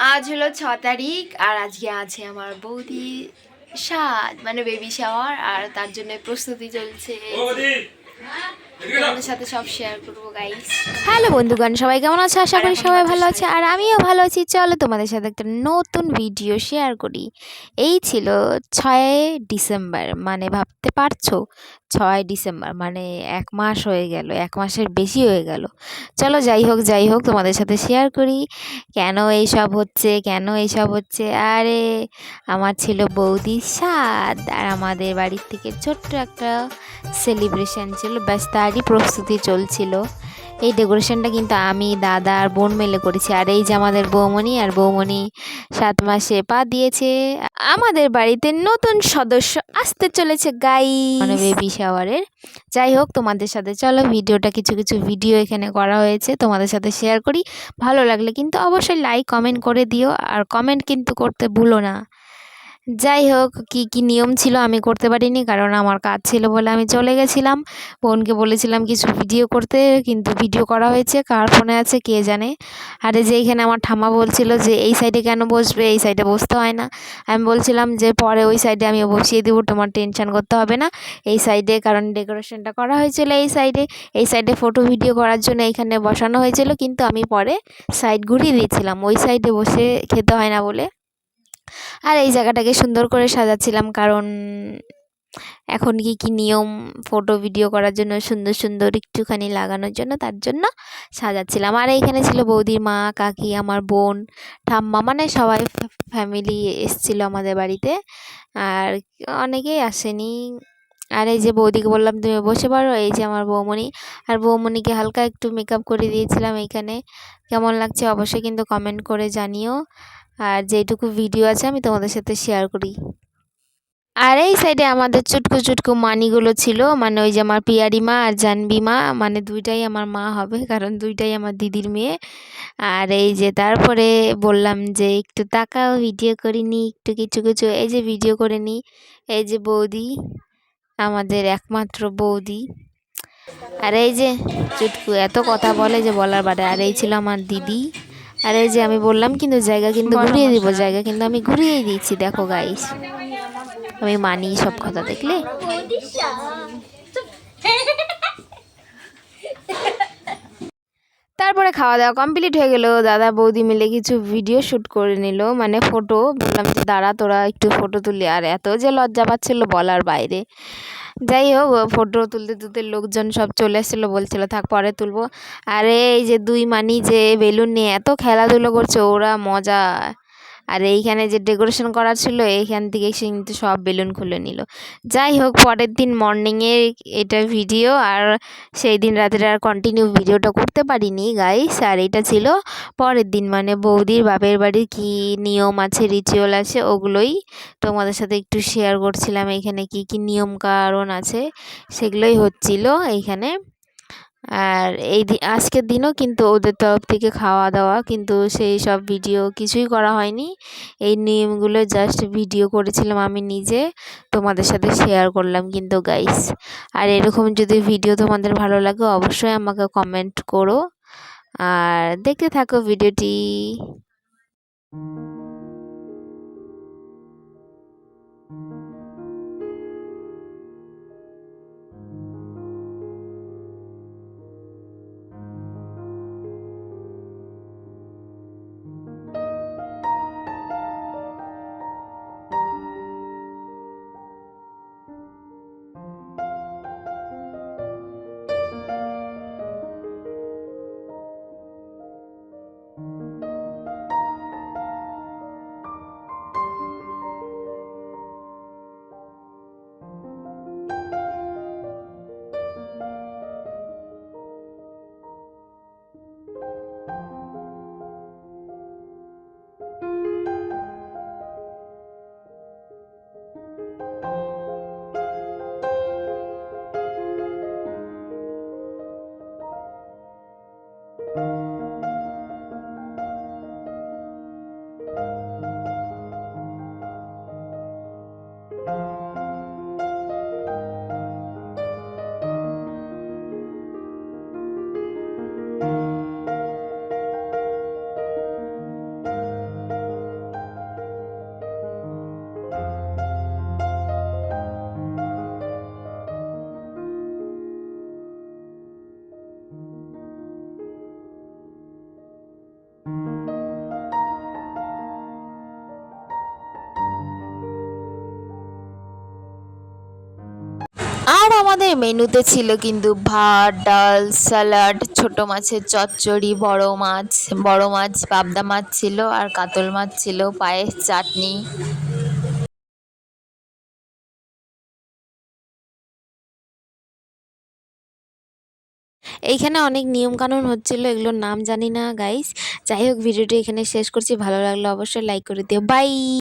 আজ হলো ছ তারিখ, আর আজকে আছে আমার বৌদি সাত মানে বেবি শাওয়ার আর তার জন্য প্রস্তুতি চলছে। তোমাদের সাথে সব শেয়ার করব গাইস হ্যালো বন্ধুগণ সবাই কেমন আছে? আশা করি সবাই ভালো আছে। আর আমিও ভালো আছি। চলো তোমাদের সাথে একটা নতুন ভিডিও শেয়ার করি। এই ছিল ছয় ডিসেম্বর মানে ভাবতে পারছ? ছয় ডিসেম্বর মানে এক মাস হয়ে গেল এক মাসের বেশি হয়ে গেল। চলো যাই হোক যাই হোক তোমাদের সাথে শেয়ার করি। কেন এইসব হচ্ছে? কেন এইসব হচ্ছে? আরে আমার ছিল বৌদি সাদ আর আমাদের বাড়ির থেকে ছোট্ট একটা সেলিব্রেশন ছিল ব্যাস তারই প্রস্তুতি চলছিল। এই ডেকোরেশনটা কিন্তু আমি, দাদা আর বোন মেলে করেছি। আর এই যে আমাদের বৌমণি আর বৌমণি সাত মাসে পা দিয়েছে। আমাদের বাড়িতে নতুন সদস্য আসতে চলেছে গাই মানে বেবি শাওয়ারের যাই হোক, তোমাদের সাথে চলো, ভিডিওটা কিছু কিছু ভিডিও এখানে করা হয়েছে। তোমাদের সাথে শেয়ার করি। ভালো লাগলে কিন্তু অবশ্যই লাইক কমেন্ট করে দিও। আর কমেন্ট কিন্তু করতে ভুলো না। যাই হোক, কি কি নিয়ম ছিল আমি করতে পারিনি, কারণ আমার কাজ ছিল বলে আমি চলে গেছিলাম। বোনকে বলেছিলাম কিছু ভিডিও করতে, কিন্তু ভিডিও করা হয়েছে, কার ফোনে আছে কে জানে। আর যে এইখানে আমার ঠাম্মা বলছিল যে, এই সাইডে কেন বসবে? এই সাইডে বসতে হয় না। আমি বলছিলাম যে, পরে ওই সাইডে আমি বসিয়ে দেবো, তোমার টেনশন করতে হবে না। এই সাইডে কারণ ডেকোরেশনটা করা হয়েছিল এই সাইডে এই সাইডে ফটো ভিডিও করার জন্য এইখানে বসানো হয়েছিল, কিন্তু আমি পরে সাইড ঘুরিয়ে দিয়েছিলাম। ওই সাইডে বসে খেতে হয় না বলে আর এই জায়গাটাকে সুন্দর করে সাজাচ্ছিলাম কারণ এখন কি কি নিয়ম ফটো ভিডিও করার জন্য, সুন্দর সুন্দর একটুখানি লাগানোর জন্য তার জন্য সাজাচ্ছিলাম। আর এইখানে ছিল বৌদির মা, কাকি, আমার বোন, ঠাম্মা মানে সবাই ফ্যামিলি এসছিল আমাদের বাড়িতে। আর অনেকেই আসেনি। আর এই যে বৌদিকে বললাম, তুমি বসে পারো এই যে আমার বৌমণি। আর বৌমণিকে হালকা একটু মেকআপ করে দিয়েছিলাম এইখানে। কেমন লাগছে অবশ্যই কিন্তু কমেন্ট করে জানিও। আর যেটুকু ভিডিও আছে আমি তোমাদের সাথে শেয়ার করি। আর এই সাইডে আমাদের চুটকু চুটকু মানিগুলো ছিল। মানে ওই যে আমার পিয়ারি মা আর জানবি মা। মানে দুইটাই আমার মা হবে, কারণ দুইটাই আমার দিদির মেয়ে। আর এই যে তারপরে বললাম যে একটু তাকাও ভিডিও করিনি, একটু কিছু কিছু। এই যে ভিডিও করে নি এই যে বৌদি। আমাদের একমাত্র বৌদি। আর এই যে চুটকু এত কথা বলে যে বলার বাদে আর এই ছিল আমার দিদি। আর এই যে আমি বললাম কিন্তু জায়গা কিন্তু ঘুরিয়ে দিব জায়গা কিন্তু আমি ঘুরিয়েই দিচ্ছি দেখো গাইস আমি মানি সব কথা দেখলে। তারপরে খাওয়া দাওয়া কমপ্লিট হয়ে গেল। দাদা বৌদি মিলে কিছু ভিডিও শ্যুট করে নিল মানে ফটো বললাম যে দাঁড়া, তোরা একটু ফটো তুলি। আর এত যে লজ্জা পাচ্ছিলো বলার বাইরে। যাই হোক ফটো তুলতে তুলতে লোকজন সব চলে এসেছিল, বলছিল, থাক, পরে তুলবো। আরে, এই যে দুই মানি যে বেলুন নিয়ে এত খেলাধুলো করছে, ওরা মজা। আর এইখানে যে ডেকোরেশন করা ছিল, এইখান থেকে সে কিন্তু সব বেলুন খুলে নিল। যাই হোক, পরের দিন মর্নিংয়ে এটা ভিডিও আর সেই দিন রাতের আর কন্টিনিউ ভিডিওটা করতে পারিনি গাইস আর এটা ছিল পরের দিন মানে বৌদির বাপের বাড়ির কী নিয়ম আছে রিচুয়াল আছে, ওগুলোই তোমাদের সাথে একটু শেয়ার করছিলাম। এখানে কি কি নিয়ম কারণ আছে, সেগুলোই হচ্ছিল এইখানে। আর এই আজকের দিনও কিন্তু ওদের তরফ থেকে খাওয়া দাওয়া, কিন্তু সেই সব ভিডিও কিছুই করা হয়নি। এই নিয়মগুলো জাস্ট ভিডিও করেছিলাম আমি নিজে, তোমাদের সাথে শেয়ার করলাম কিন্তু গাইস আর এরকম যদি ভিডিও তোমাদের ভালো লাগে, অবশ্যই আমাকে কমেন্ট করো। আর দেখতে থাকো ভিডিওটি আমাদের মেনুতে ছিল কিন্তু ভাত, ডাল স্যালাড ছোট মাছের চচ্চড়ি, বড় মাছ বড় মাছ, পাবদা মাছ ছিল আর কাতল মাছ ছিল, পায়েস, চাটনি। এইখানে অনেক নিয়ম কানুন হচ্ছিল, এগুলোর নাম জানি না গাইস যাই হোক, ভিডিওটি এখানে শেষ করছি। ভালো লাগলে অবশ্যই লাইক করে দিও। বাই